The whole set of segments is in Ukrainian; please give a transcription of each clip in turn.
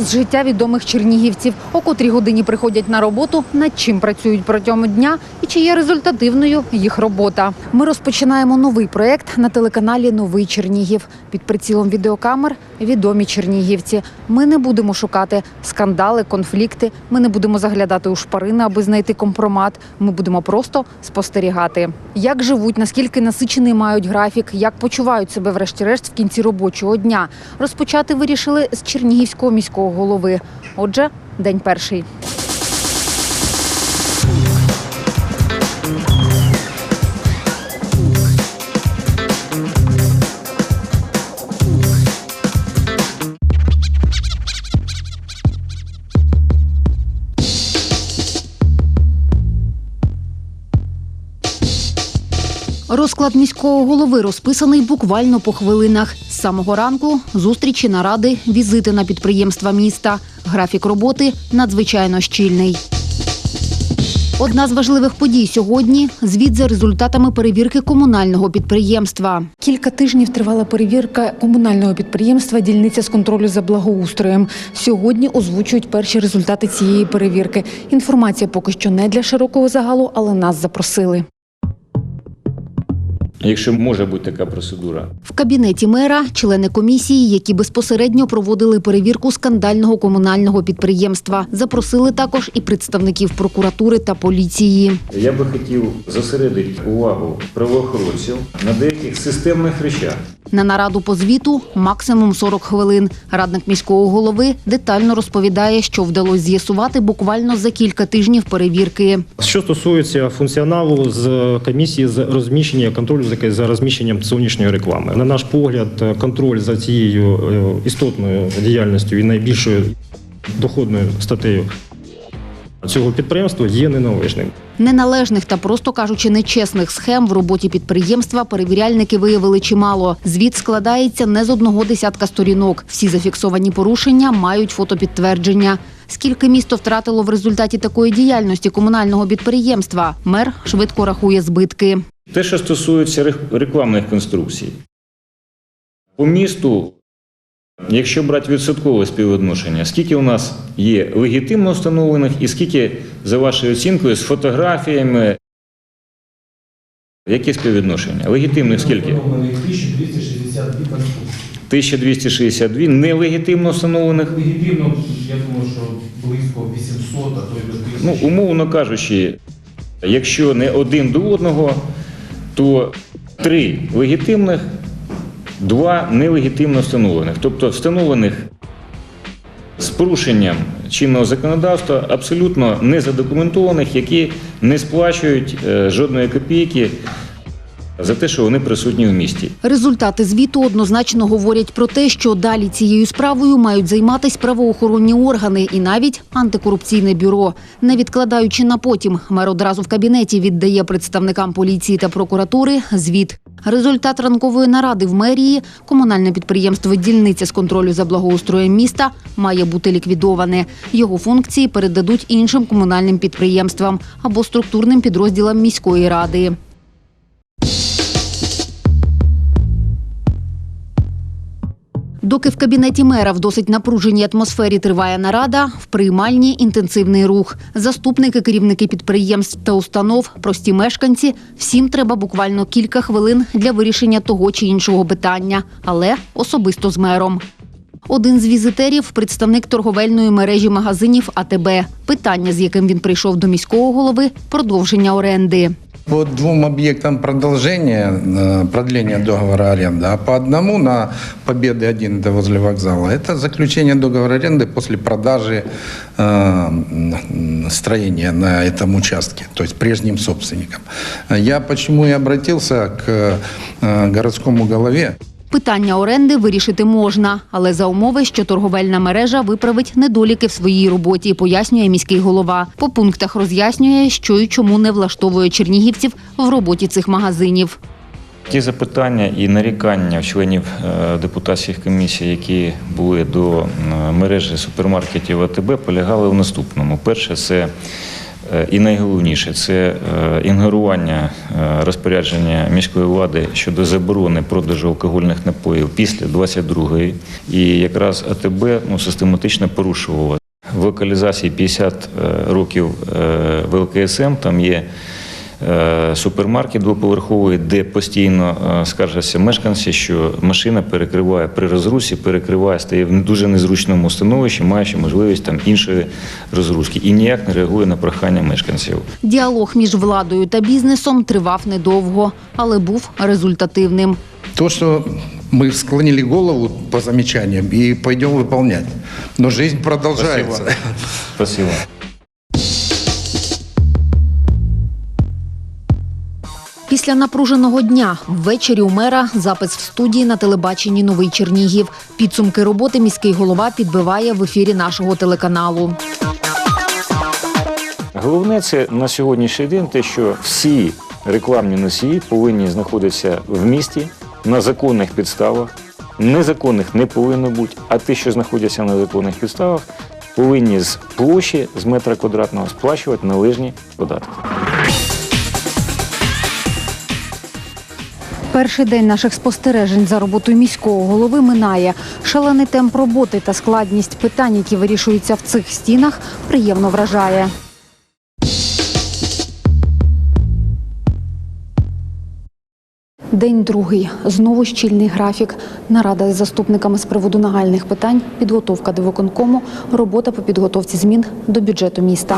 з життя відомих чернігівців, о котрій годині приходять на роботу, над чим працюють протягом дня і чи є результативною їх робота. Ми розпочинаємо новий проект на телеканалі Новий Чернігів. Під прицілом відеокамер відомі чернігівці. Ми не будемо шукати скандали, конфлікти. Ми не будемо заглядати у шпарини, аби знайти компромат. Ми будемо просто спостерігати, як живуть, наскільки насичений мають графік, як почувають себе врешті-решт в кінці робочого дня. Розпочати вирішили з Чернігівського міського голови. Отже, день перший. Розклад міського голови розписаний буквально по хвилинах. Самого ранку зустрічі, наради, візити на підприємства міста. Графік роботи надзвичайно щільний. Одна з важливих подій сьогодні звіт за результатами перевірки комунального підприємства. Кілька тижнів тривала перевірка комунального підприємства дільниця з контролю за благоустроєм. Сьогодні озвучують перші результати цієї перевірки. Інформація поки що не для широкого загалу, але нас запросили. Якщо може бути така процедура, В кабінеті мера члени комісії, які безпосередньо проводили перевірку скандального комунального підприємства, запросили також і представників прокуратури та поліції. я би хотів зосередити увагу правоохоронців на деяких системних речах. На нараду по звіту максимум 40 хвилин. Радник міського голови детально розповідає, що вдалося з'ясувати буквально за кілька тижнів перевірки. Що стосується функціоналу з комісії з розміщення контролю за- за розміщенням зовнішньої реклами, на наш погляд, контроль за цією е, істотною діяльністю і найбільшою доходною статтею цього підприємства є неналежним. Неналежних та, просто кажучи, нечесних схем в роботі підприємства перевіряльники виявили чимало. Звіт складається не з одного десятка сторінок. Всі зафіксовані порушення мають фотопідтвердження. Скільки місто втратило в результаті такої діяльності комунального підприємства? Мер швидко рахує збитки. Те, що стосується рекламних конструкцій, по місту, якщо брати відсоткове співвідношення, скільки у нас є легітимно встановлених і скільки, за вашою оцінкою, з фотографіями, яке співвідношення? Легітимних скільки? Встановлених 1262 конструкції. 1262 нелегітимно встановлених. Легітимно, я думаю, що близько 800, а то й до 1000. Ну, умовно кажучи, якщо не один до одного, то три легітимних, два нелегітимно встановлених. Тобто встановлених з порушенням чинного законодавства, абсолютно незадокументованих, які не сплачують е, жодної копійки за те, що вони присутні в місті. Результати звіту однозначно говорять про те, що далі цією справою мають займатися правоохоронні органи і навіть антикорупційне бюро. Не відкладаючи на потім, мер одразу в кабінеті віддає представникам поліції та прокуратури звіт. Результат ранкової наради в мерії комунальне підприємство Дільниця з контролю за благоустроєм міста має бути ліквідоване. Його функції передадуть іншим комунальним підприємствам або структурним підрозділам міської ради. Доки в кабінеті мера в досить напруженій атмосфері триває нарада, в приймальні інтенсивний рух. Заступники, керівники підприємств та установ, прості мешканці. Всім треба буквально кілька хвилин для вирішення того чи іншого питання, але особисто з мером. Один з візитерів представник торговельної мережі магазинів АТБ. Питання, з яким він прийшов до міського голови продовження оренди. По двум объектам продолжения, э, продления договора аренды, а по одному на Победы 1 это возле вокзала. Это заключение договора аренды после продажи э, м, строения на этом участке, то есть прежним собственникам. Я почему и обратился к э, городскому голове. Питання оренди вирішити можна, але за умови, що торговельна мережа виправить недоліки в своїй роботі, пояснює міський голова. По пунктах роз'яснює, що і чому не влаштовує чернігівців в роботі цих магазинів. Ті запитання і нарікання членів е, депутатських комісій, які були до мережі супермаркетів АТБ, полягали в наступному. Перше, це І найголовніше це е, інгерування е, розпорядження міської влади щодо заборони продажу алкогольних напоїв після 22-ї. І якраз АТБ ну, систематично порушувало. В локалізації 50 е, років е, ВЛКСМ там є е, супермаркет двоповерховий, де постійно е, скаржаться мешканці, що машина перекриває при розрусі, перекриває, стає в дуже незручному становищі, маючи можливість там іншої розгрузки, і ніяк не реагує на прохання мешканців. Діалог між владою та бізнесом тривав недовго, але був результативним. То, что мы склонили голову по замечаниям и пойдем выполнять. Но жизнь продолжается. Спасибо. Після напруженого дня ввечері у мера запис в студії на телебаченні Новий Чернігів. Підсумки роботи міський голова підбиває в ефірі нашого телеканалу. Головне це на сьогоднішній день те, що всі рекламні носії повинні знаходитися в місті на законних підставах. Незаконних не повинно бути, а ті, що знаходяться на законних підставах, повинні з площі з метра квадратного сплачувати належні податки. Перший день наших спостережень за роботою міського голови минає. Шалений темп роботи та складність питань, які вирішуються в цих стінах, приємно вражає. День другий. Знову щільний графік. Нарада із заступниками з приводу нагальних питань, підготовка до виконкому, робота по підготовці змін до бюджету міста.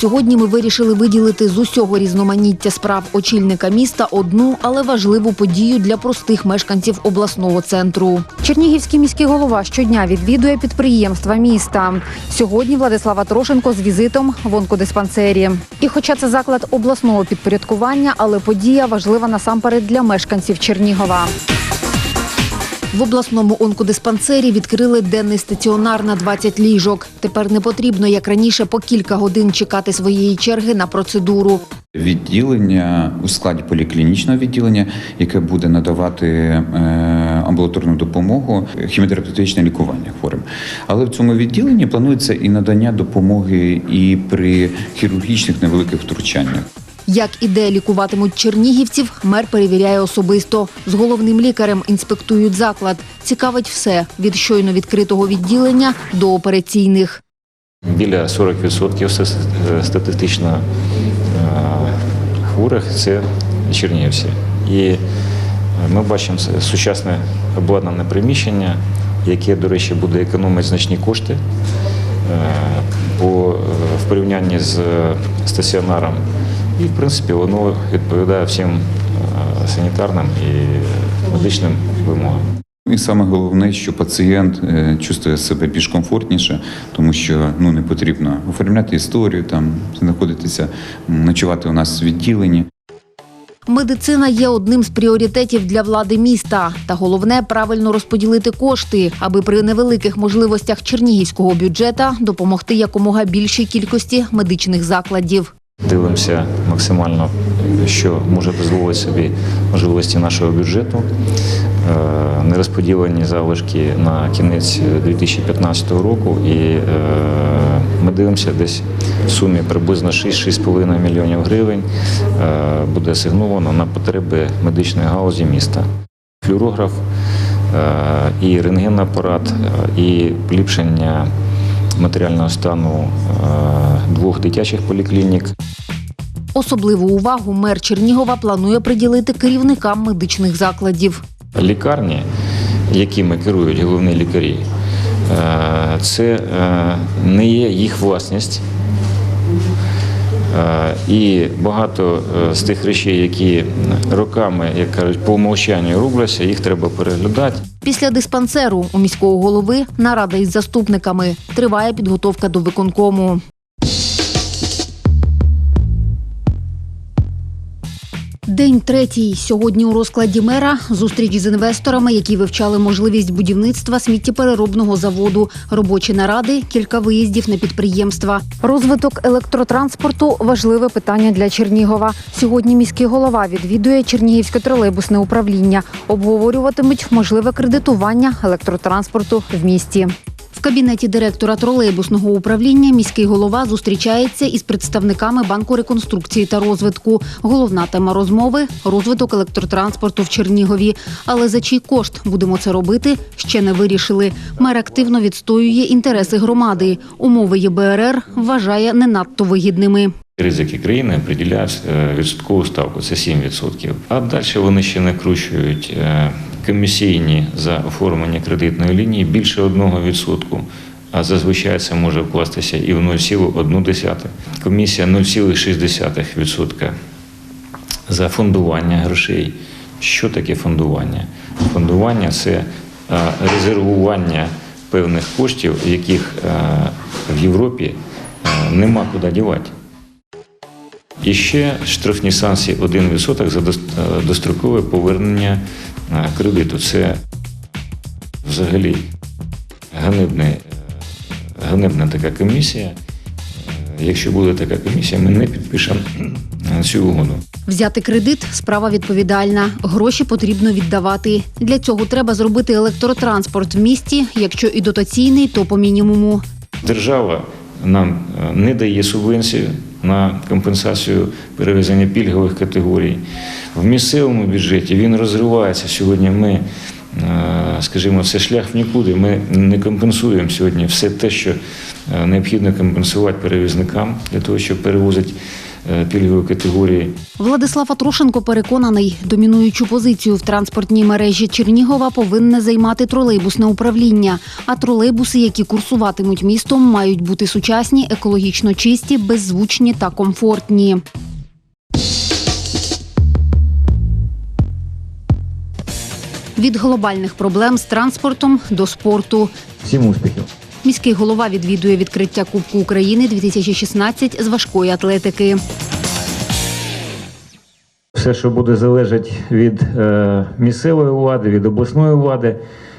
Сьогодні ми вирішили виділити з усього різноманіття справ очільника міста одну, але важливу подію для простих мешканців обласного центру. Чернігівський міський голова щодня відвідує підприємства міста. Сьогодні Владислава Трошенко з візитом в онкодиспансері. І хоча це заклад обласного підпорядкування, але подія важлива насамперед для мешканців Чернігова. В обласному онкодиспансері відкрили денний стаціонар на 20 ліжок. Тепер не потрібно, як раніше, по кілька годин чекати своєї черги на процедуру. Відділення у складі поліклінічного відділення, яке буде надавати е, амбулаторну допомогу, хіміотерапевтичне лікування хворим. Але в цьому відділенні планується і надання допомоги і при хірургічних невеликих втручаннях. Як і де лікуватимуть чернігівців, мер перевіряє особисто. З головним лікарем інспектують заклад. Цікавить все від щойно відкритого відділення до операційних. Біля 40% ста- статистично е, хворих це чернігівці. І е, ми бачимо сучасне обладнане приміщення, яке, до речі, буде економити значні кошти по, е, в порівнянні з стаціонаром. І, в принципі, воно відповідає всім е, санітарним і медичним вимогам. І саме головне, що пацієнт е, чувствує себе більш комфортніше, тому що ну не потрібно оформляти історію, там знаходитися, ночувати у нас в відділенні. Медицина є одним з пріоритетів для влади міста. Та головне правильно розподілити кошти, аби при невеликих можливостях чернігівського бюджета допомогти якомога більшій кількості медичних закладів. Дивимося максимально, що може дозволити собі можливості нашого бюджету. Е, Нерозподілені залишки на кінець 2015 року, і е, ми дивимося десь в сумі приблизно 6-6,5 мільйонів гривень е, буде асигновано на потреби медичної галузі міста. Флюорограф і рентгенапарат, і поліпшення матеріального стану е, двох дитячих поліклінік. Особливу увагу мер Чернігова планує приділити керівникам медичних закладів. Лікарні, якими керують головні лікарі, е, це е, не є їх власність. І багато з тих речей, які роками, як кажуть, по умовчанню робляться, їх треба переглядати. Після диспансеру у міського голови нарада із заступниками триває підготовка до виконкому. День третій. Сьогодні у розкладі мера зустріч з інвесторами, які вивчали можливість будівництва сміттєпереробного заводу, робочі наради, кілька виїздів на підприємства. Розвиток електротранспорту важливе питання для Чернігова. Сьогодні міський голова відвідує Чернігівське тролейбусне управління. Обговорюватимуть можливе кредитування електротранспорту в місті. Кабінеті директора тролейбусного управління міський голова зустрічається із представниками банку реконструкції та розвитку. Головна тема розмови розвиток електротранспорту в Чернігові. Але за чий кошт будемо це робити, ще не вирішили. Мер активно відстоює інтереси громади. Умови ЄБРР вважає не надто вигідними. Ризики країни приділяють е, відсоткову ставку, це 7%. А далі вони ще накручують е, комісійні за оформлення кредитної лінії більше 1%. А зазвичай це може вкластися і в 0,1. Комісія 0,6% за фондування грошей. Що таке фондування? Фондування це резервування певних коштів, яких в Європі нема куди дівати. І ще штрафні санкції 1% за дострокове повернення кредиту. Це взагалі ганебний, е, ганебна така комісія. Е, Якщо буде така комісія, ми не підпишемо е, цю угоду. Взяти кредит справа відповідальна. Гроші потрібно віддавати. Для цього треба зробити електротранспорт в місті, якщо і дотаційний, то по мінімуму. Держава нам е, не дає субвенцію на компенсацію перевезення пільгових категорій. В місцевому бюджеті він розривається. Сьогодні ми, е, скажімо, це шлях в нікуди. Ми не компенсуємо сьогодні все те, що е, необхідно компенсувати перевізникам для того, щоб перевозити е, пільгові категорії. Владислав Атрошенко переконаний, домінуючу позицію в транспортній мережі Чернігова повинне займати тролейбусне управління. А тролейбуси, які курсуватимуть містом, мають бути сучасні, екологічно чисті, беззвучні та комфортні. Від глобальних проблем з транспортом до спорту. Всім успіхів! Міський голова відвідує відкриття Кубку України 2016 з важкої атлетики. Все, що буде залежати від е, місцевої влади, від обласної влади,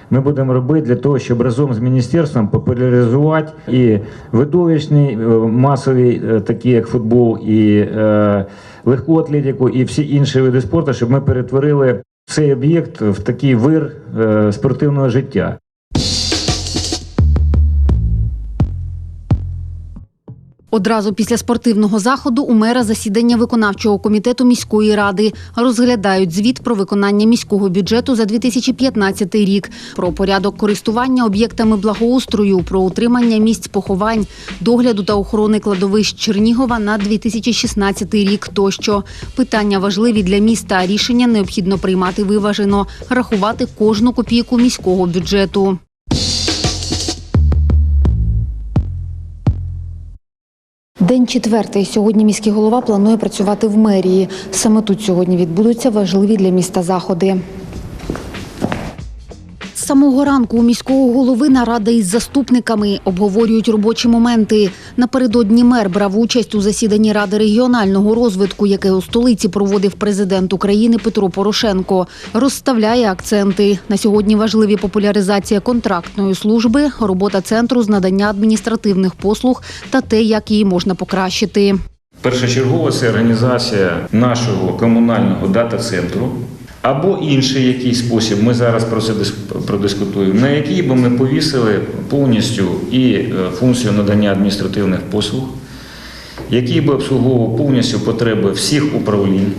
ми будемо робити для того, щоб разом з міністерством популяризувати і видовищні е, масові, е, такі як футбол, і легку атлетику, і всі інші види спорту, щоб ми перетворили цей об'єкт в такий вир спортивного життя. Одразу після спортивного заходу у мера засідання виконавчого комітету міської ради розглядають звіт про виконання міського бюджету за 2015 рік, про порядок користування об'єктами благоустрою, про утримання місць поховань, догляду та охорони кладовищ Чернігова на 2016 рік. Тощо питання важливі для міста. Рішення необхідно приймати виважено, рахувати кожну копійку міського бюджету. День четвертий. Сьогодні міський голова планує працювати в мерії. Саме тут сьогодні відбудуться важливі для міста заходи. Самого ранку у міського голови нарада із заступниками обговорюють робочі моменти. Напередодні мер брав участь у засіданні Ради регіонального розвитку, яке у столиці проводив президент України Петро Порошенко. Розставляє акценти. На сьогодні важливі популяризація контрактної служби, робота центру з надання адміністративних послуг та те, як її можна покращити. Першочергово це організація нашого комунального дата-центру або інший якийсь спосіб. Ми зараз про це дис- продискутуємо, на який би ми повісили повністю і е, функцію надання адміністративних послуг, який би обслуговував повністю потреби всіх управлінь,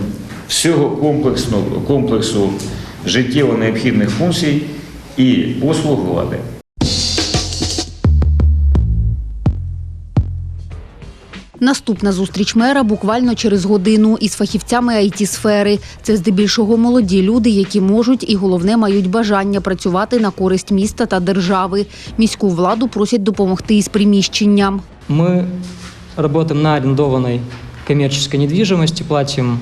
всього комплексу, комплексу життєво необхідних функцій і послуг влади. Наступна зустріч мера буквально через годину із фахівцями it сфери Це здебільшого молоді люди, які можуть і головне мають бажання працювати на користь міста та держави. Міську владу просять допомогти із приміщенням. Мы работаем на арендованной коммерческой недвижимости, платим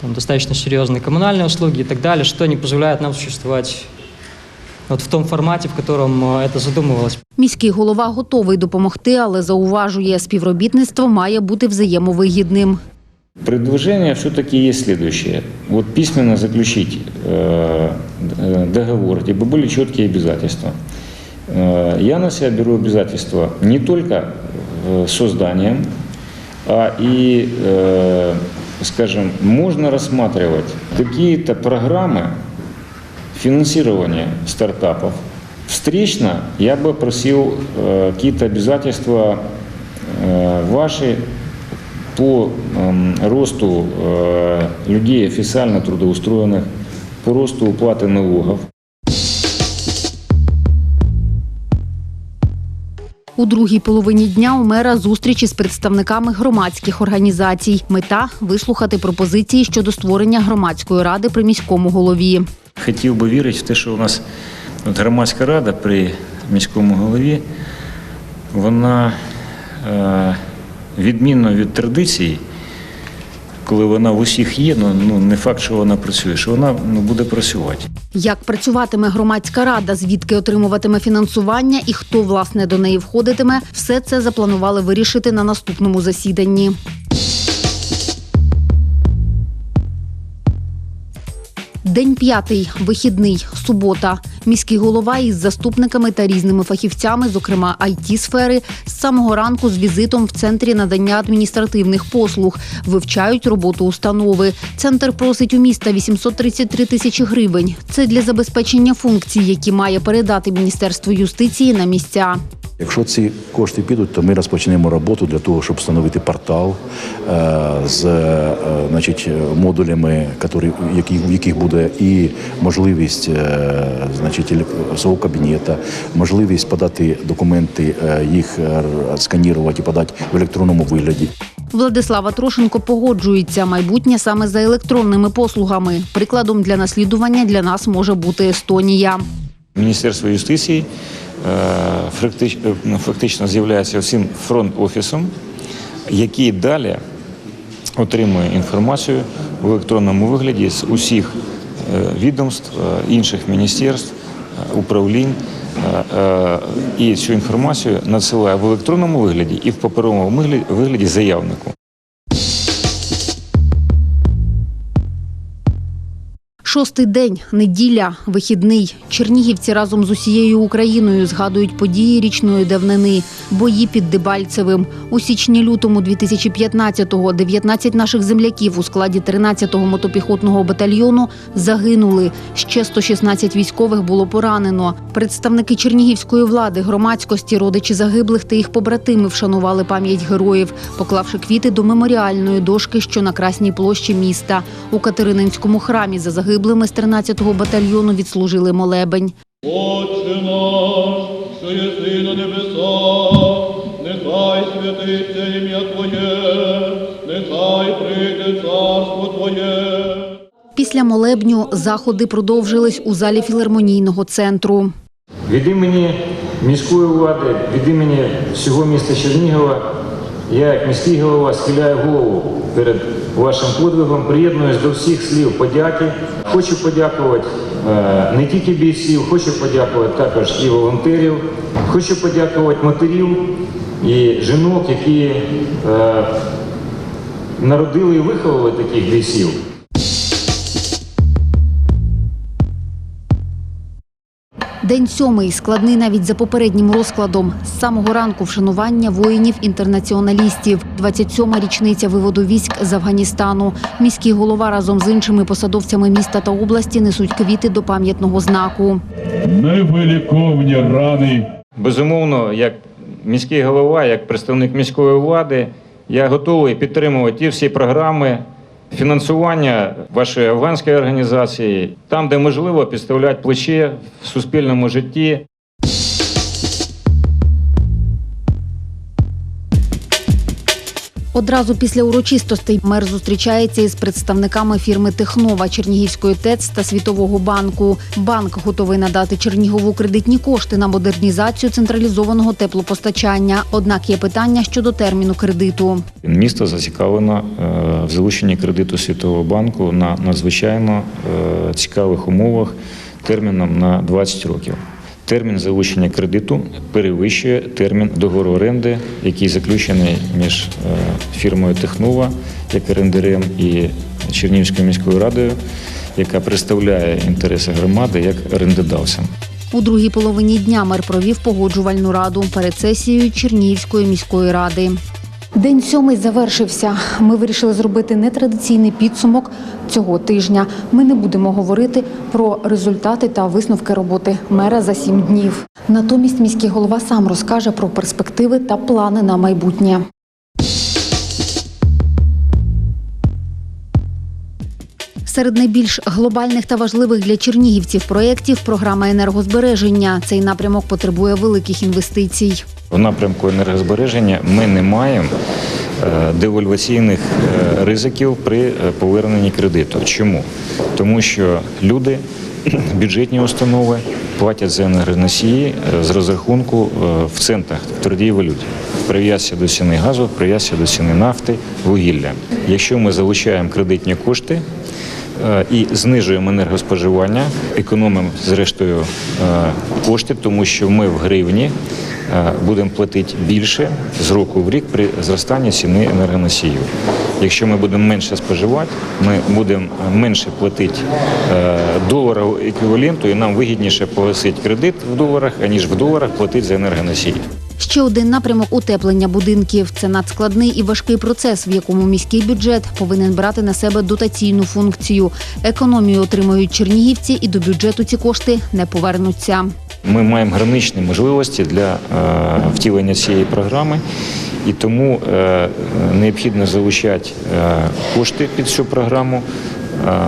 там, достаточно серьезные коммунальные услуги и так далее, что не позволяет нам существовать вот в том формате, в котором э, это задумывалось. Міський голова готовий допомогти, але зауважує, співробітництво має бути взаємовигідним. Предложение все-таки есть следующее. Вот письменно заключить э, э, договор, чтобы были четкие обязательства. Э, Я на себя беру обязательства не только э, созданием, а и, э, скажем, можно рассматривать какие-то программы финансирования стартапов, Встречно я бы просил э, какие-то обязательства э, ваши по ем, росту э, людей официально трудоустроенных, по росту уплаты налогов. У другій половині дня у мера зустрічі з представниками громадських організацій. Мета вислухати пропозиції щодо створення громадської ради при міському голові. Хотів би вірити в те, що у нас от громадська рада при міському голові, вона е, відмінно від традицій, коли вона в усіх є, ну, ну не факт, що вона працює, що вона ну, буде працювати. Як працюватиме громадська рада, звідки отримуватиме фінансування і хто власне до неї входитиме, все це запланували вирішити на наступному засіданні. День п'ятий, вихідний, субота. Міський голова із заступниками та різними фахівцями, зокрема it сфери, з самого ранку з візитом в центрі надання адміністративних послуг, вивчають роботу установи. Центр просить у міста 833 тисячі гривень. Це для забезпечення функцій, які має передати Міністерство юстиції на місця. Якщо ці кошти підуть, то ми розпочнемо роботу для того, щоб встановити портал е, з е, значить, модулями, які, які, в яких буде і можливість е, значить, свого кабінету, можливість подати документи, е, їх сканувати і подати в електронному вигляді. Владислава Трошенко погоджується. Майбутнє саме за електронними послугами. Прикладом для наслідування для нас може бути Естонія. Міністерство юстиції е, е, ну, фактично з'являється всім фронт-офісом, який далі отримує інформацію в електронному вигляді з усіх е, відомств, інших міністерств, управлінь. І цю інформацію надсилає в електронному вигляді і в паперовому вигляді заявнику. Шостий день, неділя, вихідний. Чернігівці разом з усією Україною згадують події річної давнини, бої під Дебальцевим. У січні-лютому 2015-го 19 наших земляків у складі 13-го мотопіхотного батальйону загинули. Ще 116 військових було поранено. Представники чернігівської влади, громадськості, родичі загиблих та їх побратими вшанували пам'ять героїв, поклавши квіти до меморіальної дошки, що на Красній площі міста. У Катерининському храмі за загиблими з 13-го батальйону відслужили молебень. Отче наш, що єси на небесах, нехай святиться ім'я Твоє, нехай прийде царство Твоє. Після молебню заходи продовжились у залі філармонійного центру. Від імені міської влади, від імені всього міста Чернігова, я, як міський голова, схиляю голову перед вашим подвигом, приєднуюсь до всіх слів подяки. Хочу подякувати е, не тільки бійців, хочу подякувати також і волонтерів, хочу подякувати матерів і жінок, які е, народили і виховали таких бійців. День сьомий складний навіть за попереднім розкладом. З самого ранку вшанування воїнів-інтернаціоналістів. 27-ма річниця виводу військ з Афганістану. Міський голова разом з іншими посадовцями міста та області несуть квіти до пам'ятного знаку. Невиліковні рани. Безумовно, як міський голова, як представник міської влади, я готовий підтримувати ті всі програми фінансування вашої афганської організації, там, де можливо, підставляти плече в суспільному житті. Одразу після урочистостей мер зустрічається із представниками фірми Технова Чернігівської ТЕЦ та Світового банку. Банк готовий надати Чернігову кредитні кошти на модернізацію централізованого теплопостачання. Однак є питання щодо терміну кредиту. Місто зацікавлено е, в залученні кредиту Світового банку на надзвичайно е, цікавих умовах терміном на 20 років. Термін залучення кредиту перевищує термін договору оренди, який заключений між е, фірмою Технова, як орендарем, і Чернігівською міською радою, яка представляє інтереси громади як орендодавцем. У другій половині дня мер провів погоджувальну раду перед сесією Чернігівської міської ради. День сьомий завершився. Ми вирішили зробити нетрадиційний підсумок цього тижня. Ми не будемо говорити про результати та висновки роботи мера за сім днів. Натомість міський голова сам розкаже про перспективи та плани на майбутнє. Серед найбільш глобальних та важливих для чернігівців проєктів програма енергозбереження. Цей напрямок потребує великих інвестицій. В напрямку енергозбереження ми не маємо е, девальваційних е, ризиків при е, поверненні кредиту. Чому? Тому що люди, бюджетні установи платять за енергоносії з розрахунку в центах в твердій валюті. В прив'язці до ціни газу, в прив'язці до ціни нафти, вугілля. Якщо ми залучаємо кредитні кошти, і знижуємо енергоспоживання, економимо зрештою е, кошти, тому що ми в гривні е, будемо платити більше з року в рік при зростанні ціни енергоносіїв. Якщо ми будемо менше споживати, ми будемо менше платити е, доларового еквіваленту, і нам вигідніше погасити кредит в доларах, аніж в доларах платити за енергоносії. Ще один напрямок утеплення будинків. Це надскладний і важкий процес, в якому міський бюджет повинен брати на себе дотаційну функцію. Економію отримують чернігівці, і до бюджету ці кошти не повернуться. Ми маємо граничні можливості для е, втілення цієї програми, і тому е, необхідно залучати е, кошти під цю програму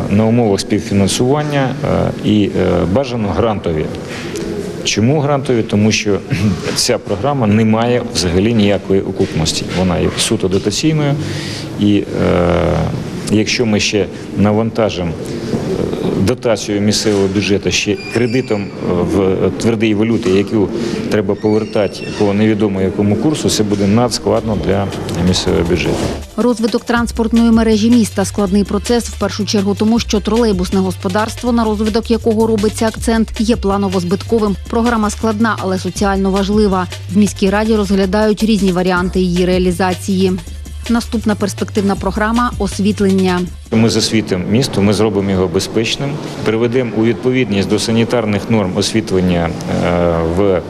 на умовах співфінансування і бажано грантові. Чому грантові? Тому що ця програма не має взагалі ніякої окупності. Вона є суто дотаційною, і е, якщо ми ще навантажимо дотацію місцевого бюджету ще кредитом е, в твердій валюті, яку треба повертати по невідомо якому курсу, це буде надскладно для місцевого бюджету. Розвиток транспортної мережі міста складний процес в першу чергу, тому що тролейбусне господарство, на розвиток якого робиться акцент, є планово збитковим. Програма складна, але соціально важлива. В міській раді розглядають різні варіанти її реалізації. Наступна перспективна програма освітлення. Ми засвітимо місто, ми зробимо його безпечним, приведемо у відповідність до санітарних норм освітлення е, в е,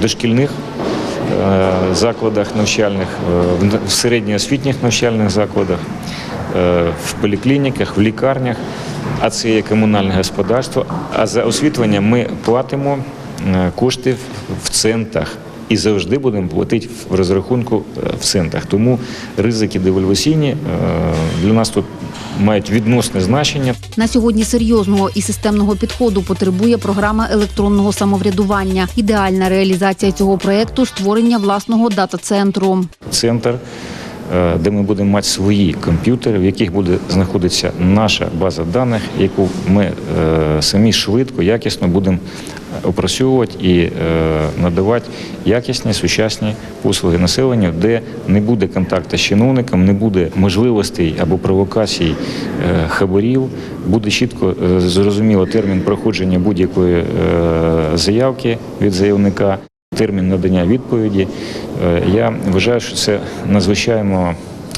дошкільних е, закладах навчальних, в середньоосвітніх навчальних закладах, в поліклініках, в лікарнях, а це є комунальне господарство. А за освітлення ми платимо кошти в центах. І завжди будемо платити в розрахунку е, в центах. Тому ризики девальваційні е, для нас тут мають відносне значення. На сьогодні серйозного і системного підходу потребує програма електронного самоврядування. Ідеальна реалізація цього проєкту – створення власного дата-центру. Центр, де ми будемо мати свої комп'ютери, в яких буде знаходитися наша база даних, яку ми е, самі швидко, якісно будемо опрацьовувати і е, надавати якісні сучасні послуги населенню, де не буде контакту з чиновником, не буде можливостей або провокацій е, хабарів, буде чітко е, зрозуміло термін проходження будь-якої е, заявки від заявника. Термін надання відповіді. Е, Я вважаю, що це надзвичайно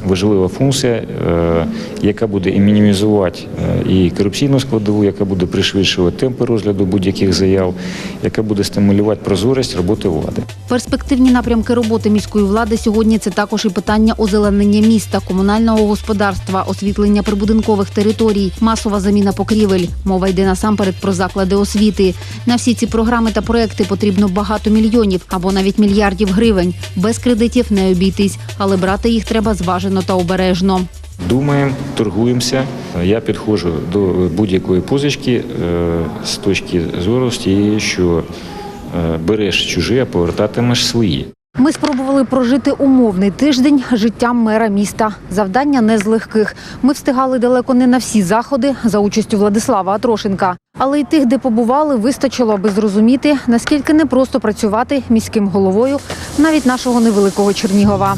важлива функція, е, яка буде і мінімізувати е, і корупційну складову, яка буде пришвидшувати темпи розгляду будь-яких заяв, яка буде стимулювати прозорість роботи влади. Перспективні напрямки роботи міської влади сьогодні це також і питання озеленення міста, комунального господарства, освітлення прибудинкових територій, масова заміна покрівель. Мова йде насамперед про заклади освіти. На всі ці програми та проекти потрібно багато мільйонів або навіть мільярдів гривень. Без кредитів не обійтись, але брати їх треба зважено та обережно. Думаємо, торгуємося. Я підходжу до будь-якої позички е, з точки зору з тієї, що е, береш чужі, а повертатимеш свої. Ми спробували прожити умовний тиждень життям мера міста. Завдання не з легких. Ми встигали далеко не на всі заходи за участю Владислава Атрошенка. Але й тих, де побували, вистачило, аби зрозуміти, наскільки непросто працювати міським головою навіть нашого невеликого Чернігова.